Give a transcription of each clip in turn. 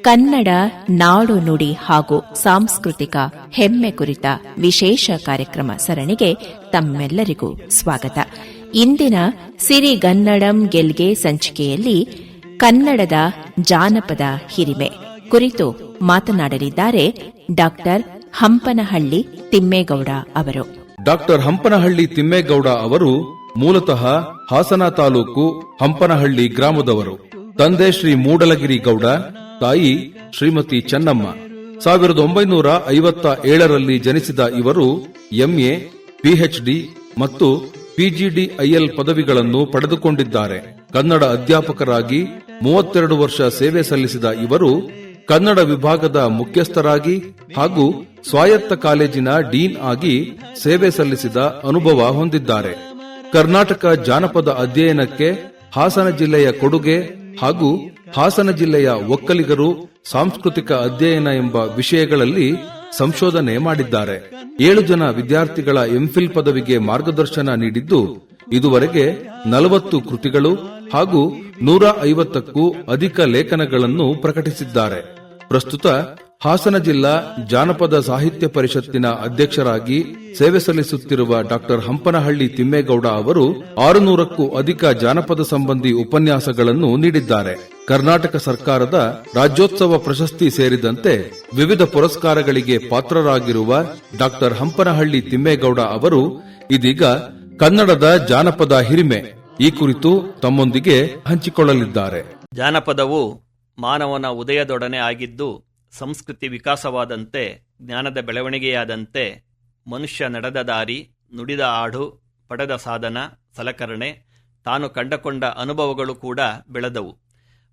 ಕನ್ನಡ, ನಾಡು ನುಡಿ ಹಾಗೂ ಸಾಂಸ್ಕೃತಿಕ ಹೆಮ್ಮೆ ಕುರಿತ ವಿಶೇಷ ಕಾರ್ಯಕ್ರಮ ಸರಣಿಗೆ ತಮ್ಮೆಲ್ಲರಿಗೂ ಸ್ವಾಗತ. ಇಂದಿನ ಸಿರಿಗನ್ನಡಂ ಗೆಲ್ಗೆ ಸಂಚಿಕೆಯಲ್ಲಿ ಕನ್ನಡದ ಜಾನಪದ ಹಿರಿಮೆ ಕುರಿತು ಮಾತನಾಡಲಿದ್ದಾರೆ ಡಾಕ್ಟರ್ ಹಂಪನಹಳ್ಳಿ ತಿಮ್ಮೇಗೌಡ ಅವರು. ಡಾಕ್ಟರ್ ಹಂಪನಹಳ್ಳಿ ತಿಮ್ಮೇಗೌಡ ಅವರು ಮೂಲತಃ ಹಾಸನ ತಾಲೂಕು ಹಂಪನಹಳ್ಳಿ ಗ್ರಾಮದವರು. ತಂದೆ ಶ್ರೀ ಮೂಡಲಗಿರಿ ಗೌಡ, ತಾಯಿ ಶ್ರೀಮತಿ ಚೆನ್ನಮ್ಮ. ಸಾವಿರದ ಒಂಬೈನೂರ ಐವತ್ತ ಏಳರಲ್ಲಿ ಜನಿಸಿದ ಇವರು ಎಂಎ, ಪಿಎಚ್ಡಿ ಮತ್ತು ಪಿಜಿಡಿಐಎಲ್ ಪದವಿಗಳನ್ನು ಪಡೆದುಕೊಂಡಿದ್ದಾರೆ. ಕನ್ನಡ ಅಧ್ಯಾಪಕರಾಗಿ ಮೂವತ್ತೆರಡು ವರ್ಷ ಸೇವೆ ಸಲ್ಲಿಸಿದ ಇವರು ಕನ್ನಡ ವಿಭಾಗದ ಮುಖ್ಯಸ್ಥರಾಗಿ ಹಾಗೂ ಸ್ವಾಯತ್ತ ಕಾಲೇಜಿನ ಡೀನ್ ಆಗಿ ಸೇವೆ ಸಲ್ಲಿಸಿದ ಅನುಭವ ಹೊಂದಿದ್ದಾರೆ. ಕರ್ನಾಟಕ ಜಾನಪದ ಅಧ್ಯಯನಕ್ಕೆ ಹಾಸನ ಜಿಲ್ಲೆಯ ಕೊಡುಗೆ ಹಾಗೂ ಹಾಸನ ಜಿಲ್ಲೆಯ ಒಕ್ಕಲಿಗರು ಸಾಂಸ್ಕೃತಿಕ ಅಧ್ಯಯನ ಎಂಬ ವಿಷಯಗಳಲ್ಲಿ ಸಂಶೋಧನೆ ಮಾಡಿದ್ದಾರೆ. ಏಳು ಜನ ವಿದ್ಯಾರ್ಥಿಗಳ ಎಂಫಿಲ್ ಪದವಿಗೆ ಮಾರ್ಗದರ್ಶನ ನೀಡಿದ್ದು, ಇದುವರೆಗೆ ನಲವತ್ತು ಕೃತಿಗಳು ಹಾಗೂ ನೂರ ಐವತ್ತಕ್ಕೂ ಅಧಿಕ ಲೇಖನಗಳನ್ನು ಪ್ರಕಟಿಸಿದ್ದಾರೆ. ಪ್ರಸ್ತುತ ಹಾಸನ ಜಿಲ್ಲಾ ಜಾನಪದ ಸಾಹಿತ್ಯ ಪರಿಷತ್ತಿನ ಅಧ್ಯಕ್ಷರಾಗಿ ಸೇವೆ ಸಲ್ಲಿಸುತ್ತಿರುವ ಡಾಕ್ಟರ್ ಹಂಪನಹಳ್ಳಿ ತಿಮ್ಮೇಗೌಡ ಅವರು ಆರುನೂರಕ್ಕೂ ಅಧಿಕ ಜಾನಪದ ಸಂಬಂಧಿ ಉಪನ್ಯಾಸಗಳನ್ನು ನೀಡಿದ್ದಾರೆ. ಕರ್ನಾಟಕ ಸರ್ಕಾರದ ರಾಜ್ಯೋತ್ಸವ ಪ್ರಶಸ್ತಿ ಸೇರಿದಂತೆ ವಿವಿಧ ಪುರಸ್ಕಾರಗಳಿಗೆ ಪಾತ್ರರಾಗಿರುವ ಡಾಕ್ಟರ್ ಹಂಪನಹಳ್ಳಿ ತಿಮ್ಮೇಗೌಡ ಅವರು ಇದೀಗ ಕನ್ನಡದ ಜಾನಪದ ಹಿರಿಮೆ ಈ ಕುರಿತು ತಮ್ಮೊಂದಿಗೆ ಹಂಚಿಕೊಳ್ಳಲಿದ್ದಾರೆ. ಜಾನಪದವು ಮಾನವನ ಉದಯದೊಡನೆ ಆಗಿದ್ದು ಸಂಸ್ಕೃತಿ ವಿಕಾಸವಾದಂತೆ, ಜ್ಞಾನದ ಬೆಳವಣಿಗೆಯಾದಂತೆ, ಮನುಷ್ಯ ನಡೆದ ದಾರಿ, ನುಡಿದ ಆಡು, ಪಡೆದ ಸಾಧನ, ಸಲಕರಣೆ, ತಾನು ಕಂಡಕೊಂಡ ಅನುಭವಗಳು ಕೂಡ ಬೆಳೆದವು.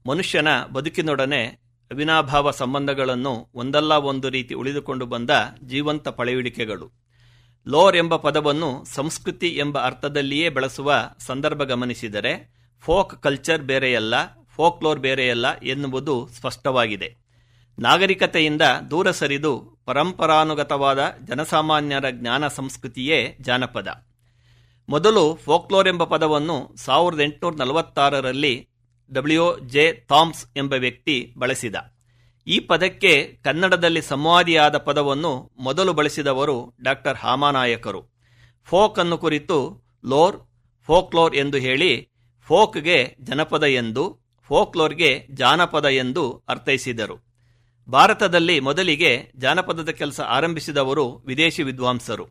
ಮನುಷ್ಯನ ಬದುಕಿನೊಡನೆ ಅವಿನಾಭಾವ ಸಂಬಂಧಗಳನ್ನು ಒಂದಲ್ಲ ಒಂದು ರೀತಿ ಉಳಿದುಕೊಂಡು ಬಂದ ಜೀವಂತ ಪಳೆಯುಳಿಕೆಗಳು. ಲೋರ್ ಎಂಬ ಪದವನ್ನು ಸಂಸ್ಕೃತಿ ಎಂಬ ಅರ್ಥದಲ್ಲಿಯೇ ಬಳಸುವ ಸಂದರ್ಭ ಗಮನಿಸಿದರೆ, ಫೋಕ್ ಕಲ್ಚರ್ ಬೇರೆಯಲ್ಲ, ಫೋಕ್ಲೋರ್ ಬೇರೆಯಲ್ಲ ಎನ್ನುವುದು ಸ್ಪಷ್ಟವಾಗಿದೆ. ನಾಗರಿಕತೆಯಿಂದ ದೂರ ಸರಿದು ಪರಂಪರಾನುಗತವಾದ ಜನಸಾಮಾನ್ಯರ ಜ್ಞಾನ ಸಂಸ್ಕೃತಿಯೇ ಜಾನಪದ. ಮೊದಲು ಫೋಕ್ಲೋರ್ ಎಂಬ ಪದವನ್ನು ಸಾವಿರದ ಎಂಟುನೂರ ನಲವತ್ತಾರರಲ್ಲಿ ಡಬ್ಲ್ಯೂ ಜೆ ಥಾಮ್ಸ್ ಎಂಬ ವ್ಯಕ್ತಿ ಬಳಸಿದ. ಈ ಪದಕ್ಕೆ ಕನ್ನಡದಲ್ಲಿ ಸಂವಾದಿಯಾದ ಪದವನ್ನು ಮೊದಲು ಬಳಸಿದವರು ಡಾಕ್ಟರ್ ಹಾಮಾನಾಯಕರು. ಫೋಕ್ ಅನ್ನು ಕುರಿತು ಲೋರ್, ಫೋಕ್ಲೋರ್ ಎಂದು ಹೇಳಿ ಫೋಕ್ಗೆ ಜನಪದ ಎಂದು, ಫೋಕ್ಲೋರ್ಗೆ ಜಾನಪದ ಎಂದು ಅರ್ಥೈಸಿದರು. ಭಾರತದಲ್ಲಿ ಮೊದಲಿಗೆ ಜಾನಪದದ ಕೆಲಸ ಆರಂಭಿಸಿದವರು ವಿದೇಶಿ ವಿದ್ವಾಂಸರು.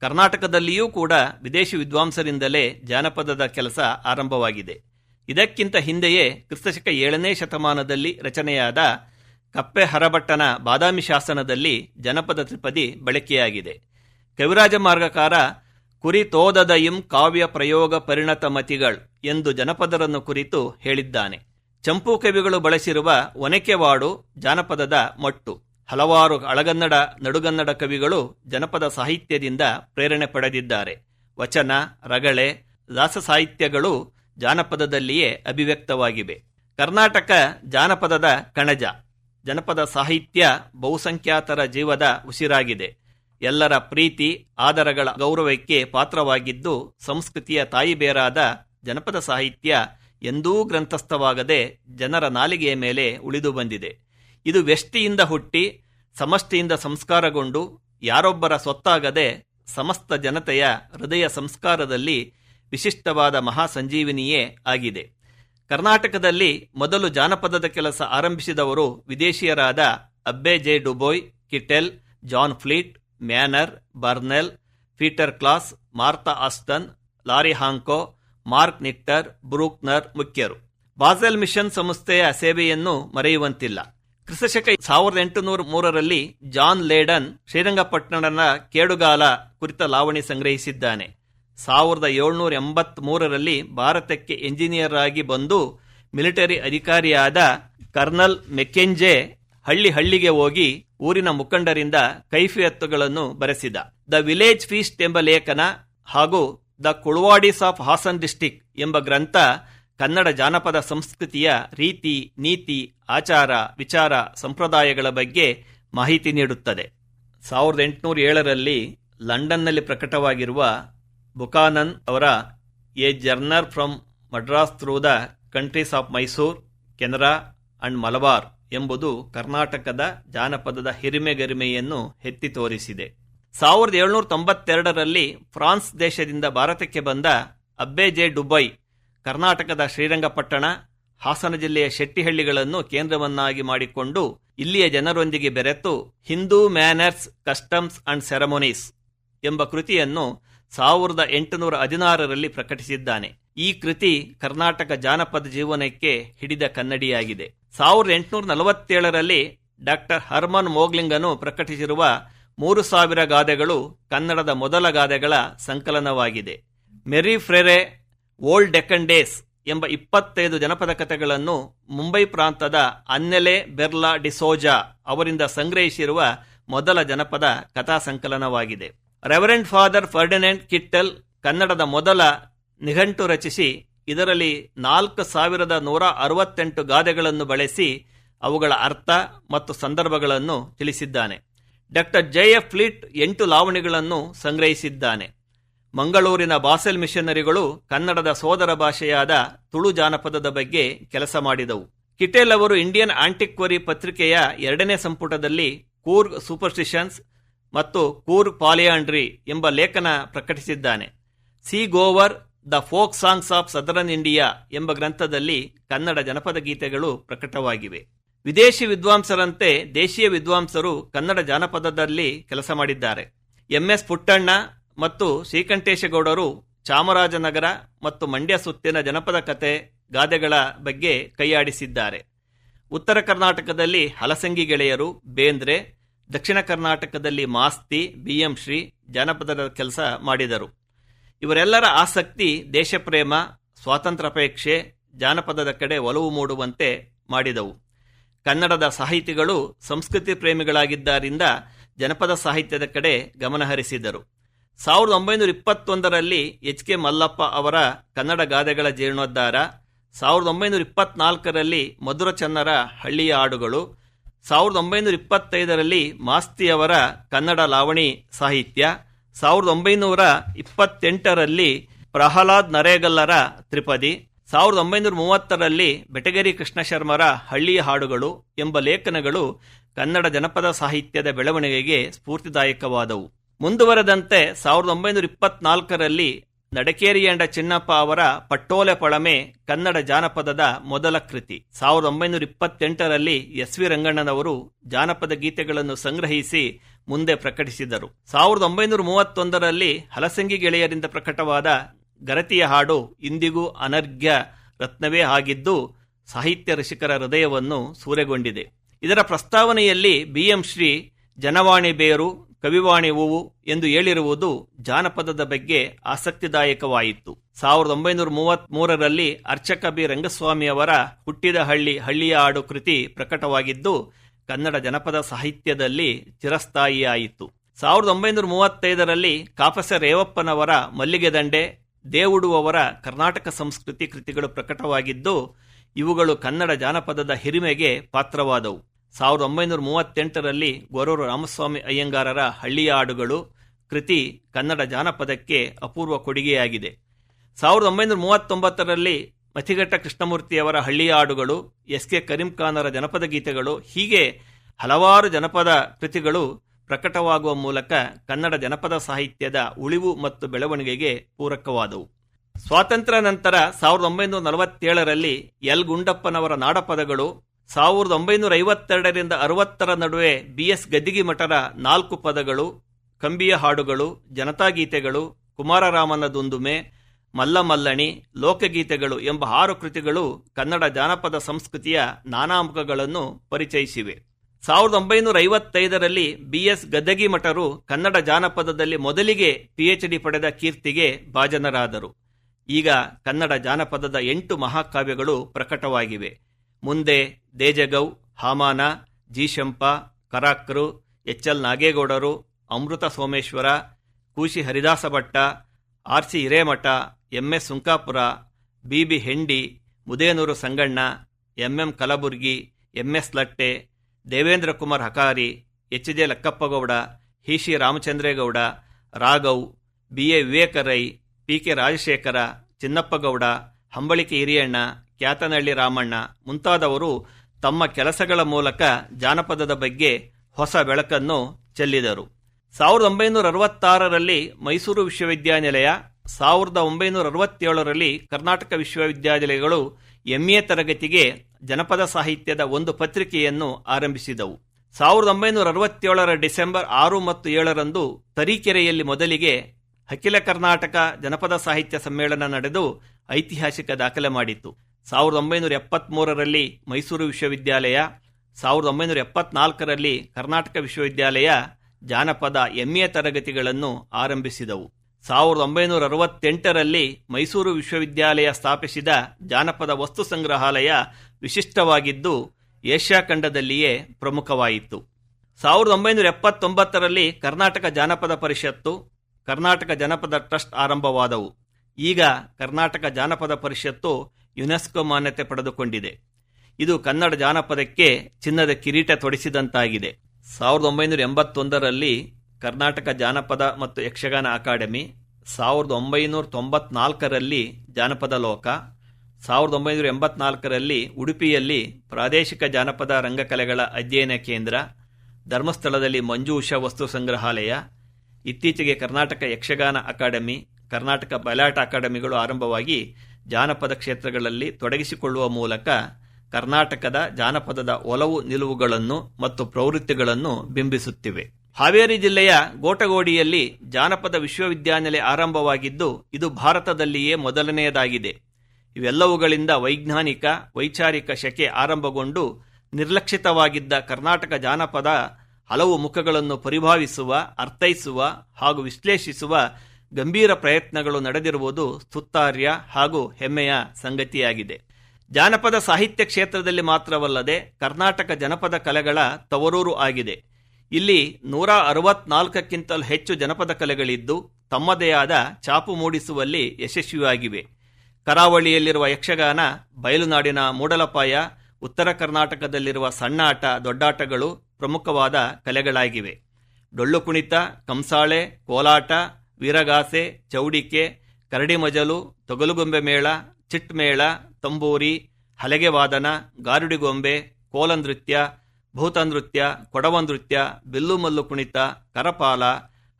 ಕರ್ನಾಟಕದಲ್ಲಿಯೂ ಕೂಡ ವಿದೇಶಿ ವಿದ್ವಾಂಸರಿಂದಲೇ ಜಾನಪದದ ಕೆಲಸ ಆರಂಭವಾಗಿದೆ. ಇದಕ್ಕಿಂತ ಹಿಂದೆಯೇ ಕ್ರಿಸ್ತಶಕ ಏಳನೇ ಶತಮಾನದಲ್ಲಿ ರಚನೆಯಾದ ಕಪ್ಪೆ ಹರಭಟ್ಟನ ಬಾದಾಮಿ ಶಾಸನದಲ್ಲಿ ಜನಪದ ತ್ರಿಪದಿ ಬಳಕೆಯಾಗಿದೆ. ಕವಿರಾಜ ಮಾರ್ಗಕಾರ ಕುರಿ ತೋದದಯಿಂ ಕಾವ್ಯ ಪ್ರಯೋಗ ಪರಿಣತ ಮತಿಗಳ್ ಎಂದು ಜನಪದರನ್ನು ಕುರಿತು ಹೇಳಿದ್ದಾನೆ. ಚಂಪು ಕವಿಗಳು ಬಳಸಿರುವ ಒನಕೆವಾಡು ಜಾನಪದದ ಮಟ್ಟು. ಹಲವಾರು ಅಳಗನ್ನಡ, ನಡುಗನ್ನಡ ಕವಿಗಳು ಜನಪದ ಸಾಹಿತ್ಯದಿಂದ ಪ್ರೇರಣೆ ಪಡೆದಿದ್ದಾರೆ. ವಚನ, ರಗಳೆ, ದಾಸ ಸಾಹಿತ್ಯಗಳು ಜಾನಪದದಲ್ಲಿಯೇ ಅಭಿವ್ಯಕ್ತವಾಗಿವೆ. ಕರ್ನಾಟಕ ಜಾನಪದದ ಕಣಜ. ಜನಪದ ಸಾಹಿತ್ಯ ಬಹುಸಂಖ್ಯಾತರ ಜೀವದ ಉಸಿರಾಗಿದೆ. ಎಲ್ಲರ ಪ್ರೀತಿ, ಆದರಗಳ ಗೌರವಕ್ಕೆ ಪಾತ್ರವಾಗಿದ್ದು ಸಂಸ್ಕೃತಿಯ ತಾಯಿಬೇರಾದ ಜನಪದ ಸಾಹಿತ್ಯ ಎಂದೂ ಗ್ರಂಥಸ್ಥವಾಗದೆ ಜನರ ನಾಲಿಗೆಯ ಮೇಲೆ ಉಳಿದು ಬಂದಿದೆ. ಇದು ವ್ಯಷ್ಟಿಯಿಂದ ಹುಟ್ಟಿ, ಸಮಷ್ಟಿಯಿಂದ ಸಂಸ್ಕಾರಗೊಂಡು, ಯಾರೊಬ್ಬರ ಸ್ವತ್ತಾಗದೆ ಸಮಸ್ತ ಜನತೆಯ ಹೃದಯ ಸಂಸ್ಕಾರದಲ್ಲಿ ವಿಶಿಷ್ಟವಾದ ಮಹಾಸಂಜೀವಿನಿಯೇ ಆಗಿದೆ. ಕರ್ನಾಟಕದಲ್ಲಿ ಮೊದಲು ಜಾನಪದದ ಕೆಲಸ ಆರಂಭಿಸಿದವರು ವಿದೇಶಿಯರಾದ Abbe J Dubois, Kittel, John Fleet, Manner, Burnell, Peter Claus, Martha Ashton, Laurie Honko Mark Nichter, Bruckner ಮುಖ್ಯರು. Basel mission ಸಂಸ್ಥೆಯ ಸೇವೆಯನ್ನು ಮರೆಯುವಂತಿಲ್ಲ. ಕ್ರಿಸ್ತಶಕ ಸಾವಿರದ ಎಂಟುನೂರ ಮೂರರಲ್ಲಿ ಜಾನ್ ಲೇಡನ್ ಶ್ರೀರಂಗಪಟ್ಟಣನ ಕೇಡುಗಾಲ ಕುರಿತ ಲಾವಣಿ ಸಂಗ್ರಹಿಸಿದ್ದಾನೆ. ಸಾವಿರದ ಏಳ್ನೂರ ಎಂಬತ್ತ್ ಮೂರರಲ್ಲಿ ಭಾರತಕ್ಕೆ ಎಂಜಿನಿಯರ್ ಆಗಿ ಬಂದು ಮಿಲಿಟರಿ ಅಧಿಕಾರಿಯಾದ ಕರ್ನಲ್ ಮೆಕೆಂಜೆ ಹಳ್ಳಿ ಹಳ್ಳಿಗೆ ಹೋಗಿ ಊರಿನ ಮುಖಂಡರಿಂದ ಕೈಫಿಯತ್ತುಗಳನ್ನು ಬರೆಸಿದ. ದ ವಿಲೇಜ್ ಫೀಸ್ಟ್ ಎಂಬ ಲೇಖನ ಹಾಗೂ the Kolwadis of Hassan district ಎಂಬ ಗ್ರಂಥ ಕನ್ನಡ ಜಾನಪದ ಸಂಸ್ಕೃತಿಯ ರೀತಿ, ನೀತಿ, ಆಚಾರ, ವಿಚಾರ, ಸಂಪ್ರದಾಯಗಳ ಬಗ್ಗೆ ಮಾಹಿತಿ ನೀಡುತ್ತದೆ. ಸಾವಿರದ ಎಂಟುನೂರ ಏಳರಲ್ಲಿ ಲಂಡನ್ನಲ್ಲಿ ಪ್ರಕಟವಾಗಿರುವ ಬುಕಾನನ್ ಅವರ a journey from Madras through the countries of Mysore, Canara and Malabar ಎಂಬುದು ಕರ್ನಾಟಕದ ಜಾನಪದದ ಹಿರಿಮೆಗರಿಮೆಯನ್ನು ಎತ್ತಿ ತೋರಿಸಿದೆ. ಸಾವಿರದ ಏಳ್ನೂರ ತೊಂಬತ್ತೆರಡರಲ್ಲಿ ಫ್ರಾನ್ಸ್ ದೇಶದಿಂದ ಭಾರತಕ್ಕೆ ಬಂದ ಅಬ್ಬೆ ಜೆ ಡುಬೈ, ಕರ್ನಾಟಕದ ಶ್ರೀರಂಗಪಟ್ಟಣ, ಹಾಸನ ಜಿಲ್ಲೆಯ ಶೆಟ್ಟಿಹಳ್ಳಿಗಳನ್ನು ಕೇಂದ್ರವನ್ನಾಗಿ ಮಾಡಿಕೊಂಡು ಇಲ್ಲಿಯ ಜನರೊಂದಿಗೆ ಬೆರೆತು Hindu manners, customs and ceremonies ಎಂಬ ಕೃತಿಯನ್ನು ಸಾವಿರದ ಎಂಟುನೂರ ಹದಿನಾರರಲ್ಲಿ ಪ್ರಕಟಿಸಿದ್ದಾನೆ. ಈ ಕೃತಿ ಕರ್ನಾಟಕ ಜಾನಪದ ಜೀವನಕ್ಕೆ ಹಿಡಿದ ಕನ್ನಡಿಯಾಗಿದೆ. ಸಾವಿರದ ಎಂಟುನೂರ ನಲವತ್ತೇಳರಲ್ಲಿ ಡಾಕ್ಟರ್ ಹರ್ಮನ್ ಮೋಗ್ಲಿಂಗನು ಪ್ರಕಟಿಸಿರುವ ಮೂರು ಸಾವಿರ ಗಾದೆಗಳು ಕನ್ನಡದ ಮೊದಲ ಗಾದೆಗಳ ಸಂಕಲನವಾಗಿದೆ. Mary Frere, old Deccan days ಎಂಬ ಇಪ್ಪತ್ತೈದು ಜನಪದ ಕಥೆಗಳನ್ನು ಮುಂಬೈ ಪ್ರಾಂತದ ಅನ್ನೆಲೆ ಬೆರ್ಲಾ ಡಿಸೋಜಾ ಅವರಿಂದ ಸಂಗ್ರಹಿಸಿರುವ ಮೊದಲ ಜನಪದ ಕಥಾ ಸಂಕಲನವಾಗಿದೆ. ರೆವರೆಂಡ್ ಫಾದರ್ ಫರ್ಡಿನೆಂಟ್ ಕಿಟ್ಟಲ್ ಕನ್ನಡದ ಮೊದಲ ನಿಘಂಟು ರಚಿಸಿ, ಇದರಲ್ಲಿ ನಾಲ್ಕು ಸಾವಿರದ ನೂರ ಅರವತ್ತೆಂಟು ಗಾದೆಗಳನ್ನು ಬಳಸಿ ಅವುಗಳ ಅರ್ಥ ಮತ್ತು ಸಂದರ್ಭಗಳನ್ನು ತಿಳಿಸಿದ್ದಾನೆ. ಡಾಕ್ಟರ್ ಜೆಎಫ್ ಫ್ಲಿಟ್ ಎಂಟು ಲಾವಣಿಗಳನ್ನು ಸಂಗ್ರಹಿಸಿದ್ದಾನೆ. ಮಂಗಳೂರಿನ ಬಾಸೆಲ್ ಮಿಷನರಿಗಳು ಕನ್ನಡದ ಸೋದರ ಭಾಷೆಯಾದ ತುಳು ಜಾನಪದದ ಬಗ್ಗೆ ಕೆಲಸ ಮಾಡಿದವು. ಕಿಟೇಲ್ ಅವರು ಇಂಡಿಯನ್ ಆಂಟಿಕ್ವರಿ ಪತ್ರಿಕೆಯ ಎರಡನೇ ಸಂಪುಟದಲ್ಲಿ ಕೂರ್ಗ್ ಸೂಪರ್ಸ್ಟಿಷನ್ಸ್ ಮತ್ತು ಕೂರ್ಗ್ ಪಾಲಿಯಾಂಡ್ರಿ ಎಂಬ ಲೇಖನ ಪ್ರಕಟಿಸಿದ್ದಾನೆ. C. Gover, the folk songs of southern India ಎಂಬ ಗ್ರಂಥದಲ್ಲಿ ಕನ್ನಡ ಜನಪದ ಗೀತೆಗಳು ಪ್ರಕಟವಾಗಿವೆ. ವಿದೇಶಿ ವಿದ್ವಾಂಸರಂತೆ ದೇಶೀಯ ವಿದ್ವಾಂಸರು ಕನ್ನಡ ಜಾನಪದದಲ್ಲಿ ಕೆಲಸ ಮಾಡಿದ್ದಾರೆ. ಎಂಎಸ್ ಪುಟ್ಟಣ್ಣ ಮತ್ತು ಶ್ರೀಕಂಠೇಶಗೌಡರು ಚಾಮರಾಜನಗರ ಮತ್ತು ಮಂಡ್ಯ ಸುತ್ತಿನ ಜನಪದ ಕತೆ ಗಾದೆಗಳ ಬಗ್ಗೆ ಕೈಯಾಡಿಸಿದ್ದಾರೆ. ಉತ್ತರ ಕರ್ನಾಟಕದಲ್ಲಿ ಹಲಸಂಗಿ ಗೆಳೆಯರು ಬೇಂದ್ರೆ, ದಕ್ಷಿಣ ಕರ್ನಾಟಕದಲ್ಲಿ ಮಾಸ್ತಿ, ಬಿಎಂ ಶ್ರೀ ಜಾನಪದದ ಕೆಲಸ ಮಾಡಿದರು. ಇವರೆಲ್ಲರ ಆಸಕ್ತಿ, ದೇಶಪ್ರೇಮ ಸ್ವಾತಂತ್ರ್ಯಾಪೇಕ್ಷೆ ಜಾನಪದದ ಕಡೆ ಒಲವು ಮೂಡುವಂತೆ ಮಾಡಿದವು. ಕನ್ನಡದ ಸಾಹಿತಿಗಳು ಸಂಸ್ಕೃತಿ ಪ್ರೇಮಿಗಳಾಗಿದ್ದರಿಂದ ಜನಪದ ಸಾಹಿತ್ಯದ ಕಡೆ ಗಮನಹರಿಸಿದರು ಸಾವಿರದ ಒಂಬೈನೂರ ಇಪ್ಪತ್ತೊಂದರಲ್ಲಿ ಎಚ್ ಕೆ ಮಲ್ಲಪ್ಪ ಅವರ ಕನ್ನಡ ಗಾದೆಗಳ ಜೀರ್ಣೋದ್ಧಾರ, ಸಾವಿರದ ಒಂಬೈನೂರ ಇಪ್ಪತ್ನಾಲ್ಕರಲ್ಲಿ ಮಧುರ ಚನ್ನರ ಹಳ್ಳಿಯ ಹಾಡುಗಳು, ಸಾವಿರದ ಒಂಬೈನೂರ ಇಪ್ಪತ್ತೈದರಲ್ಲಿ ಮಾಸ್ತಿಯವರ ಕನ್ನಡ ಲಾವಣಿ ಸಾಹಿತ್ಯ, ಸಾವಿರದ ಒಂಬೈನೂರ ಇಪ್ಪತ್ತೆಂಟರಲ್ಲಿ ಪ್ರಹ್ಲಾದ್ ನರೇಗಲ್ಲರ ತ್ರಿಪದಿ ಸಾವಿರದ ಒಂಬೈನೂರ ಮೂವತ್ತರಲ್ಲಿ ಬೆಟಗೇರಿ ಕೃಷ್ಣ ಶರ್ಮರ ಹಳ್ಳಿಯ ಹಾಡುಗಳು ಎಂಬ ಲೇಖನಗಳು ಕನ್ನಡ ಜನಪದ ಸಾಹಿತ್ಯದ ಬೆಳವಣಿಗೆಗೆ ಸ್ಫೂರ್ತಿದಾಯಕವಾದವು. ಮುಂದುವರೆದಂತೆ ಸಾವಿರದ ಒಂಬೈನೂರ ಇಪ್ಪತ್ನಾಲ್ಕರಲ್ಲಿ ನಡಕೇರಿಯಂಡ ಚಿನ್ನಪ್ಪ ಅವರ ಪಟ್ಟೋಲೆ ಪಳಮೆ ಕನ್ನಡ ಜಾನಪದದ ಮೊದಲ ಕೃತಿ. ಸಾವಿರದ ಒಂಬೈನೂರ ಇಪ್ಪತ್ತೆಂಟರಲ್ಲಿ ಎಸ್ ವಿ ರಂಗಣ್ಣನವರು ಜಾನಪದ ಗೀತೆಗಳನ್ನು ಸಂಗ್ರಹಿಸಿ ಮುಂದೆ ಪ್ರಕಟಿಸಿದರು. ಸಾವಿರದ ಒಂಬೈನೂರ ಮೂವತ್ತೊಂದರಲ್ಲಿ ಹಲಸಂಗಿ ಗೆಳೆಯರಿಂದ ಪ್ರಕಟವಾದ ಗರತಿಯ ಹಾಡು ಇಂದಿಗೂ ಅನರ್ಘ್ಯ ರತ್ನವೇ ಆಗಿದ್ದು ಸಾಹಿತ್ಯ ರಸಿಕರ ಹೃದಯವನ್ನು ಸೂರೆಗೊಂಡಿದೆ. ಇದರ ಪ್ರಸ್ತಾವನೆಯಲ್ಲಿ ಬಿಎಂ ಶ್ರೀ ಜನವಾಣಿ ಬೇರು, ಕವಿವಾಣಿ ಹೂವು ಎಂದು ಹೇಳಿರುವುದು ಜಾನಪದದ ಬಗ್ಗೆ ಆಸಕ್ತಿದಾಯಕವಾಯಿತು. ಸಾವಿರದ ಒಂಬೈನೂರ ಮೂವತ್ತ್ ಮೂರರಲ್ಲಿ ಅರ್ಚಕ ಬಿ. ರಂಗಸ್ವಾಮಿ ಅವರ ಹುಟ್ಟಿದ ಹಳ್ಳಿ ಹಳ್ಳಿಯ ಹಾಡು ಕೃತಿ ಪ್ರಕಟವಾಗಿದ್ದು ಕನ್ನಡ ಜನಪದ ಸಾಹಿತ್ಯದಲ್ಲಿ ಚಿರಸ್ಥಾಯಿಯಾಯಿತು. ಸಾವಿರದ ಒಂಬೈನೂರ ಮೂವತ್ತೈದರಲ್ಲಿ ಕಾಪಸ ರೇವಪ್ಪನವರ ಮಲ್ಲಿಗೆ ದಂಡೆ ದೇವುಡು ಅವರ ಕರ್ನಾಟಕ ಸಂಸ್ಕೃತಿ ಕೃತಿಗಳು ಪ್ರಕಟವಾಗಿದ್ದು, ಇವುಗಳು ಕನ್ನಡ ಜಾನಪದದ ಹಿರಿಮೆಗೆ ಪಾತ್ರವಾದವು. ಸಾವಿರದ ಒಂಬೈನೂರ ಮೂವತ್ತೆಂಟರಲ್ಲಿ ಗೊರೂರು ರಾಮಸ್ವಾಮಿ ಅಯ್ಯಂಗಾರರ ಹಳ್ಳಿಯ ಹಾಡುಗಳು ಕೃತಿ ಕನ್ನಡ ಜಾನಪದಕ್ಕೆ ಅಪೂರ್ವ ಕೊಡುಗೆಯಾಗಿದೆ. ಸಾವಿರದ ಒಂಬೈನೂರ ಮೂವತ್ತೊಂಬತ್ತರಲ್ಲಿ ಮತಿಘಟ್ಟ ಕೃಷ್ಣಮೂರ್ತಿಯವರ ಹಳ್ಳಿಯ ಹಾಡುಗಳು, ಎಸ್ ಕೆ ಕರೀಂ ಖಾನರ ಜನಪದ ಗೀತೆಗಳು, ಹೀಗೆ ಹಲವಾರು ಜನಪದ ಕೃತಿಗಳು ಪ್ರಕಟವಾಗುವ ಮೂಲಕ ಕನ್ನಡ ಜನಪದ ಸಾಹಿತ್ಯದ ಉಳಿವು ಮತ್ತು ಬೆಳವಣಿಗೆಗೆ ಪೂರಕವಾದವು. ಸ್ವಾತಂತ್ರ್ಯ ನಂತರ ಸಾವಿರದ ಒಂಬೈನೂರ ನಲವತ್ತೇಳರಲ್ಲಿ ಎಲ್. ಗುಂಡಪ್ಪನವರ ನಾಡಪದಗಳು, ಸಾವಿರದ ಒಂಬೈನೂರ ಐವತ್ತೆರಡರಿಂದ ಅರವತ್ತರ ನಡುವೆ ಬಿಎಸ್ ಗದ್ದಿಗಿ ಮಠರ ನಾಲ್ಕು ಪದಗಳು, ಕಂಬಿಯ ಹಾಡುಗಳು, ಜನತಾಗೀತೆಗಳು, ಕುಮಾರರಾಮನ ದುಂದುಮೆ, ಮಲ್ಲಮಲ್ಲಣಿ, ಲೋಕಗೀತೆಗಳು ಎಂಬ ಆರು ಕೃತಿಗಳು ಕನ್ನಡ ಜಾನಪದ ಸಂಸ್ಕೃತಿಯ ನಾನಾ ಮುಖಗಳನ್ನು ಪರಿಚಯಿಸಿವೆ. ಸಾವಿರದ ಒಂಬೈನೂರ ಐವತ್ತೈದರಲ್ಲಿ ಬಿಎಸ್ ಗದಗಿ ಮಠರು ಕನ್ನಡ ಜಾನಪದದಲ್ಲಿ ಮೊದಲಿಗೆ ಪಿಎಚ್ಡಿ ಪಡೆದ ಕೀರ್ತಿಗೆ ಭಾಜನರಾದರು. ಈಗ ಕನ್ನಡ ಜಾನಪದದ ಎಂಟು ಮಹಾಕಾವ್ಯಗಳು ಪ್ರಕಟವಾಗಿವೆ. ಮುಂದೆ Dejagou, Hamana, Jeeshampa, Karakru, H L ನಾಗೇಗೌಡರು, Amrutha Someshwara, Kushi Haridasa Bhatta R C Hiremath, M S Sunkapura, B B Hendi, Mudenuru Sanganna, M M Kalburgi, M S Latte Devendra Kumar Hakari H J Lakkappagowda Hishi Ramachandregowda, Raghav B A Vivekarai P K Rajashekhara, Chinnappagowda, Hambalike Hiriyanna, Kyatanahalli Ramanna ಮುಂತಾದವರು ತಮ್ಮ ಕೆಲಸಗಳ ಮೂಲಕ ಜಾನಪದದ ಬಗ್ಗೆ ಹೊಸ ಬೆಳಕನ್ನು ಚೆಲ್ಲಿದರು. ಸಾವಿರದ ಒಂಬೈನೂರ ಅರವತ್ತಾರರಲ್ಲಿ ಮೈಸೂರು ವಿಶ್ವವಿದ್ಯಾನಿಲಯ, ಸಾವಿರದ ಒಂಬೈನೂರ ಅರವತ್ತೇಳರಲ್ಲಿ ಕರ್ನಾಟಕ ವಿಶ್ವವಿದ್ಯಾನಿಲಯಗಳು ಎಂಎ ತರಗತಿಗೆ ಜನಪದ ಸಾಹಿತ್ಯದ ಒಂದು ಪತ್ರಿಕೆಯನ್ನು ಆರಂಭಿಸಿದವು. ಸಾವಿರದ ಒಂಬೈನೂರ ಅರವತ್ತೇಳರ ಡಿಸೆಂಬರ್ ಆರು ಮತ್ತು ಏಳರಂದು ತರೀಕೆರೆಯಲ್ಲಿ ಮೊದಲಿಗೆ ಅಖಿಲ ಕರ್ನಾಟಕ ಜನಪದ ಸಾಹಿತ್ಯ ಸಮ್ಮೇಳನ ನಡೆದು ಐತಿಹಾಸಿಕ ದಾಖಲೆ ಮಾಡಿತ್ತು. ಸಾವಿರದ ಒಂಬೈನೂರ ಎಪ್ಪತ್ಮೂರರಲ್ಲಿ ಮೈಸೂರು ವಿಶ್ವವಿದ್ಯಾಲಯ, ಸಾವಿರದ ಒಂಬೈನೂರ ಎಪ್ಪತ್ನಾಲ್ಕರಲ್ಲಿ ಕರ್ನಾಟಕ ವಿಶ್ವವಿದ್ಯಾಲಯ ಜಾನಪದ ಎಂಎ ತರಗತಿಗಳನ್ನು ಆರಂಭಿಸಿದವು. ಸಾವಿರದ ಒಂಬೈನೂರ ಅರವತ್ತೆಂಟರಲ್ಲಿ ಮೈಸೂರು ವಿಶ್ವವಿದ್ಯಾಲಯ ಸ್ಥಾಪಿಸಿದ ಜಾನಪದ ವಸ್ತು ಸಂಗ್ರಹಾಲಯ ವಿಶಿಷ್ಟವಾಗಿದ್ದು, ಏಷ್ಯಾ ಖಂಡದಲ್ಲಿಯೇ ಪ್ರಮುಖವಾಯಿತು. ಸಾವಿರದ ಒಂಬೈನೂರ ಎಪ್ಪತ್ತೊಂಬತ್ತರಲ್ಲಿ ಕರ್ನಾಟಕ ಜಾನಪದ ಪರಿಷತ್ತು, ಕರ್ನಾಟಕ ಜನಪದ ಟ್ರಸ್ಟ್ ಆರಂಭವಾದವು. ಈಗ ಕರ್ನಾಟಕ ಜಾನಪದ ಪರಿಷತ್ತು ಯುನೆಸ್ಕೋ ಮಾನ್ಯತೆ ಪಡೆದುಕೊಂಡಿದೆ. ಇದು ಕನ್ನಡ ಜಾನಪದಕ್ಕೆ ಚಿನ್ನದ ಕಿರೀಟ ತೊಡಿಸಿದಂತಾಗಿದೆ. ಸಾವಿರದ ಒಂಬೈನೂರ ಎಂಬತ್ತೊಂದರಲ್ಲಿ ಕರ್ನಾಟಕ ಜಾನಪದ ಮತ್ತು ಯಕ್ಷಗಾನ ಅಕಾಡೆಮಿ ಸಾವಿರದ ಒಂಬೈನೂರ ತೊಂಬತ್ನಾಲ್ಕರಲ್ಲಿ ಜಾನಪದ ಲೋಕ, ಸಾವಿರದ ಒಂಬೈನೂರ ಎಂಬತ್ನಾಲ್ಕರಲ್ಲಿ ಉಡುಪಿಯಲ್ಲಿ ಪ್ರಾದೇಶಿಕ ಜಾನಪದ ರಂಗಕಲೆಗಳ ಅಧ್ಯಯನ ಕೇಂದ್ರ, ಧರ್ಮಸ್ಥಳದಲ್ಲಿ ಮಂಜೂಷ ವಸ್ತು ಸಂಗ್ರಹಾಲಯ, ಇತ್ತೀಚೆಗೆ ಕರ್ನಾಟಕ ಯಕ್ಷಗಾನ ಅಕಾಡೆಮಿ, ಕರ್ನಾಟಕ ಬಯಲಾಟ ಅಕಾಡೆಮಿಗಳು ಆರಂಭವಾಗಿ ಜಾನಪದ ಕ್ಷೇತ್ರಗಳಲ್ಲಿ ತೊಡಗಿಸಿಕೊಳ್ಳುವ ಮೂಲಕ ಕರ್ನಾಟಕದ ಜಾನಪದದ ಒಲವು ನಿಲುವುಗಳನ್ನು ಮತ್ತು ಪ್ರವೃತ್ತಿಗಳನ್ನು ಬಿಂಬಿಸುತ್ತಿವೆ. ಹಾವೇರಿ ಜಿಲ್ಲೆಯ ಗೋಟಗೋಡಿಯಲ್ಲಿ ಜಾನಪದ ವಿಶ್ವವಿದ್ಯಾನಿಲಯ ಆರಂಭವಾಗಿದ್ದು, ಇದು ಭಾರತದಲ್ಲಿಯೇ ಮೊದಲನೆಯದಾಗಿದೆ. ಇವೆಲ್ಲವುಗಳಿಂದ ವೈಜ್ಞಾನಿಕ, ವೈಚಾರಿಕ ಶಕೆ ಆರಂಭಗೊಂಡು ನಿರ್ಲಕ್ಷಿತವಾಗಿದ್ದ ಕರ್ನಾಟಕ ಜಾನಪದ ಹಲವು ಮುಖಗಳನ್ನು ಪರಿಭಾವಿಸುವ, ಅರ್ಥೈಸುವ ಹಾಗೂ ವಿಶ್ಲೇಷಿಸುವ ಗಂಭೀರ ಪ್ರಯತ್ನಗಳು ನಡೆದಿರುವುದು ಸ್ತುತ್ತಾರ್ಯ ಹಾಗೂ ಹೆಮ್ಮೆಯ ಸಂಗತಿಯಾಗಿದೆ. ಜಾನಪದ ಸಾಹಿತ್ಯ ಕ್ಷೇತ್ರದಲ್ಲಿ ಮಾತ್ರವಲ್ಲದೆ ಕರ್ನಾಟಕ ಜನಪದ ಕಲೆಗಳ ತವರೂರು ಆಗಿದೆ. ಇಲ್ಲಿ ನೂರ ಅರವತ್ನಾಲ್ಕಕ್ಕಿಂತಲೂ ಹೆಚ್ಚು ಜನಪದ ಕಲೆಗಳಿದ್ದು ತಮ್ಮದೇ ಆದ ಚಾಪು ಮೂಡಿಸುವಲ್ಲಿ ಯಶಸ್ವಿಯಾಗಿವೆ. ಕರಾವಳಿಯಲ್ಲಿರುವ ಯಕ್ಷಗಾನ, ಬಯಲುನಾಡಿನ ಮೂಡಲಪಾಯ, ಉತ್ತರ ಕರ್ನಾಟಕದಲ್ಲಿರುವ ಸಣ್ಣಾಟ ದೊಡ್ಡಾಟಗಳು ಪ್ರಮುಖವಾದ ಕಲೆಗಳಾಗಿವೆ. ಡೊಳ್ಳು ಕುಣಿತ, ಕಂಸಾಳೆ, ಕೋಲಾಟ, ವೀರಗಾಸೆ, ಚೌಡಿಕೆ ಕರಡಿಮಜಲು ತೊಗಲುಗೊಂಬೆ ಮೇಳ ಚಿಟ್ಮೇಳ ತಂಬೂರಿ ಹಲಗೆ ವಾದನ ಗಾರುಡಿಗೊಂಬೆ ಕೋಲನೃತ್ಯ ಭೂತನೃತ್ಯ, ಕೊಡವ ನೃತ್ಯ ಬಿಲ್ಲುಮಲ್ಲು ಕುಣಿತ, ಕರಪಾಲ,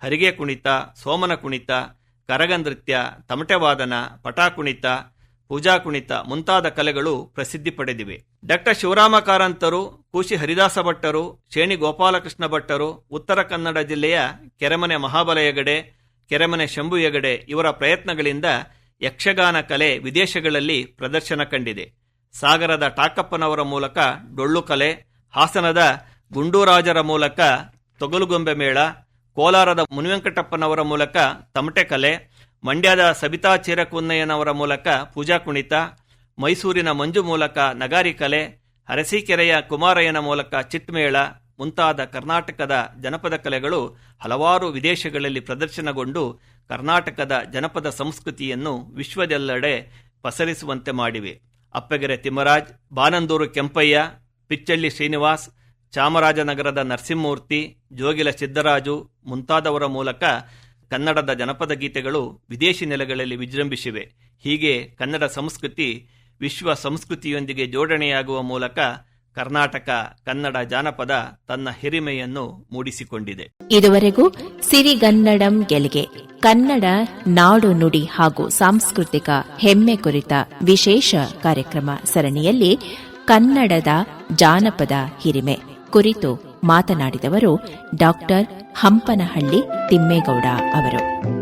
ಹರಿಗೆ ಕುಣಿತ, ಸೋಮನ ಕುಣಿತ, ಕರಗ ನೃತ್ಯ ತಮಟೆ ವಾದನ ಪಟಾ ಕುಣಿತ ಪೂಜಾ ಕುಣಿತ ಮುಂತಾದ ಕಲೆಗಳು ಪ್ರಸಿದ್ಧಿ ಪಡೆದಿವೆ. ಡಾಕ್ಟರ್ ಶಿವರಾಮ ಕಾರಂತರು ಕೂಶಿ ಹರಿದಾಸ ಭಟ್ಟರು, ಶೇಣಿ ಗೋಪಾಲಕೃಷ್ಣ ಭಟ್ಟರು, ಉತ್ತರ ಕನ್ನಡ ಜಿಲ್ಲೆಯ ಕೆರೆಮನೆ ಮಹಾಬಲ ಹೆಗಡೆ ಕೆರೆಮನೆ ಶಂಭು ಹೆಗಡೆ ಇವರ ಪ್ರಯತ್ನಗಳಿಂದ ಯಕ್ಷಗಾನ ಕಲೆ ವಿದೇಶಗಳಲ್ಲಿ ಪ್ರದರ್ಶನ ಕಂಡಿದೆ. ಸಾಗರದ ಟಾಕಪ್ಪನವರ ಮೂಲಕ ಡೊಳ್ಳು ಕಲೆ ಹಾಸನದ ಗುಂಡೂರಾಜರ ಮೂಲಕ ತೊಗಲುಗೊಂಬೆ ಮೇಳ, ಕೋಲಾರದ ಮುನಿವೆಂಕಟಪ್ಪನವರ ಮೂಲಕ ತಮಟೆ ಕಲೆ, ಮಂಡ್ಯದ ಸಬಿತಾ ಚೀರಕುನ್ನಯ್ಯನವರ ಮೂಲಕ ಪೂಜಾ ಕುಣಿತ, ಮೈಸೂರಿನ ಮಂಜು ಮೂಲಕ ನಗಾರಿ ಕಲೆ, ಅರಸೀಕೆರೆಯ ಕುಮಾರಯ್ಯನ ಮೂಲಕ ಚಿಟ್ಮೇಳ ಮುಂತಾದ ಕರ್ನಾಟಕದ ಜನಪದ ಕಲೆಗಳು ಹಲವಾರು ವಿದೇಶಗಳಲ್ಲಿ ಪ್ರದರ್ಶನಗೊಂಡು ಕರ್ನಾಟಕದ ಜನಪದ ಸಂಸ್ಕೃತಿಯನ್ನು ವಿಶ್ವದೆಲ್ಲೆಡೆ ಪಸರಿಸುವಂತೆ ಮಾಡಿವೆ. ಅಪ್ಪಗೆರೆ ತಿಮ್ಮರಾಜ್, ಬಾನಂದೂರು ಕೆಂಪಯ್ಯ ಪಿಚ್ಚಳ್ಳಿ ಶ್ರೀನಿವಾಸ್, ಚಾಮರಾಜನಗರದ ನರಸಿಂಹಮೂರ್ತಿ, ಜೋಗಿಲ ಸಿದ್ದರಾಜು ಮುಂತಾದವರ ಮೂಲಕ ಕನ್ನಡದ ಜನಪದ ಗೀತೆಗಳು ವಿದೇಶಿ ನೆಲೆಗಳಲ್ಲಿ ವಿಜೃಂಭಿಸಿವೆ. ಹೀಗೆ ಕನ್ನಡ ಸಂಸ್ಕೃತಿ ವಿಶ್ವ ಸಂಸ್ಕೃತಿಯೊಂದಿಗೆ ಜೋಡಣೆಯಾಗುವ ಮೂಲಕ ಕರ್ನಾಟಕ ಕನ್ನಡ ಜಾನಪದ ತನ್ನ ಹಿರಿಮೆಯನ್ನು ಮೂಡಿಸಿಕೊಂಡಿದೆ. ಇದುವರೆಗೂ ಸಿರಿಗನ್ನಡಂ ಗೆಲಿಗೆ, ಕನ್ನಡ ನಾಡು ನುಡಿ ಹಾಗೂ ಸಾಂಸ್ಕೃತಿಕ ಹೆಮ್ಮೆ ಕುರಿತ ವಿಶೇಷ ಕಾರ್ಯಕ್ರಮ ಸರಣಿಯಲ್ಲಿ ಕನ್ನಡದ ಜಾನಪದ ಹಿರಿಮೆ ಕುರಿತು ಮಾತನಾಡಿದವರು ಡಾಕ್ಟರ್ ಹಂಪನಹಳ್ಳಿ ತಿಮ್ಮೇಗೌಡ ಅವರು.